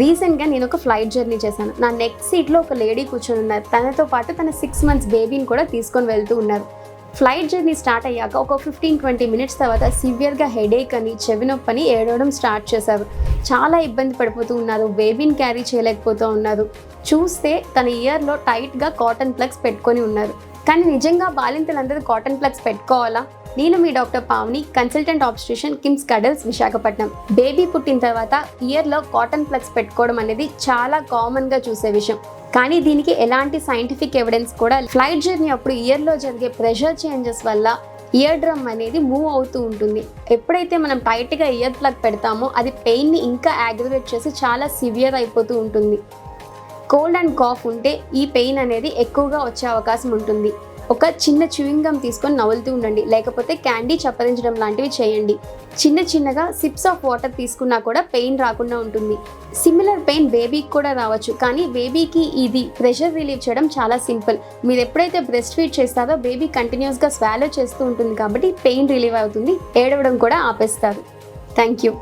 రీసెంట్గా నేను ఒక ఫ్లైట్ జర్నీ చేశాను. నా నెక్స్ట్ సీట్లో ఒక లేడీ కూర్చొని ఉన్నారు. తనతో పాటు తన సిక్స్ మంత్స్ బేబీని కూడా తీసుకొని వెళ్తూ ఉన్నారు. ఫ్లైట్ జర్నీ స్టార్ట్ అయ్యాక ఒక ఫిఫ్టీన్ ట్వంటీ మినిట్స్ తర్వాత సివియర్గా హెడేక్ అని చెవి నొప్పని ఏడవడం స్టార్ట్ చేశారు. చాలా ఇబ్బంది పడిపోతూ ఉన్నారు. బేబీని క్యారీ చేయలేకపోతూ ఉన్నారు. చూస్తే తన ఇయర్లో టైట్గా కాటన్ ప్లగ్స్ పెట్టుకొని ఉన్నారు. కానీ నిజంగా బాలింతలందరూ కాటన్ ప్లగ్స్ పెట్టుకోవాలా? నేను మీ doctor Pavani consultant obstetrician KIMS cuddles Visakhapatnam. Baby పుట్టిన తర్వాత ఇయర్లో కాటన్ ప్లగ్స్ పెట్టుకోవడం అనేది చాలా కామన్గా చూసే విషయం. కానీ దీనికి ఎలాంటి సైంటిఫిక్ ఎవిడెన్స్ కూడా ఫ్లైట్ జర్నీ అప్పుడు ఇయర్లో జరిగే ప్రెషర్ చేంజెస్ వల్ల ఇయర్ డ్రమ్ అనేది మూవ్ అవుతూ ఉంటుంది. ఎప్పుడైతే మనం టైట్గా ఇయర్ ప్లగ్ పెడతామో అది పెయిన్ని ఇంకా యాగ్రివేట్ చేసి చాలా సివియర్ అయిపోతూ ఉంటుంది. కోల్డ్ అండ్ కాఫ్ ఉంటే ఈ పెయిన్ అనేది ఎక్కువగా వచ్చే అవకాశం ఉంటుంది. ఒక చిన్న చూయింగ్ గమ్ తీసుకొని నవ్వులుతూ ఉండండి. లేకపోతే క్యాండీ చప్పరించడం లాంటివి చేయండి. చిన్న చిన్నగా సిప్స్ ఆఫ్ వాటర్ తీసుకున్నా కూడా పెయిన్ రాకుండా ఉంటుంది. సిమిలర్ పెయిన్ బేబీకి కూడా రావచ్చు. కానీ బేబీకి ఇది ప్రెషర్ రిలీవ్ చేయడం చాలా సింపుల్ మీరు ఎప్పుడైతే బ్రెస్ట్ ఫీడ్ చేస్తారో బేబీ కంటిన్యూస్గా స్వాలో చేస్తూ ఉంటుంది కాబట్టి పెయిన్ రిలీవ్ అవుతుంది. ఏడవడం కూడా ఆపేస్తారు. Thank you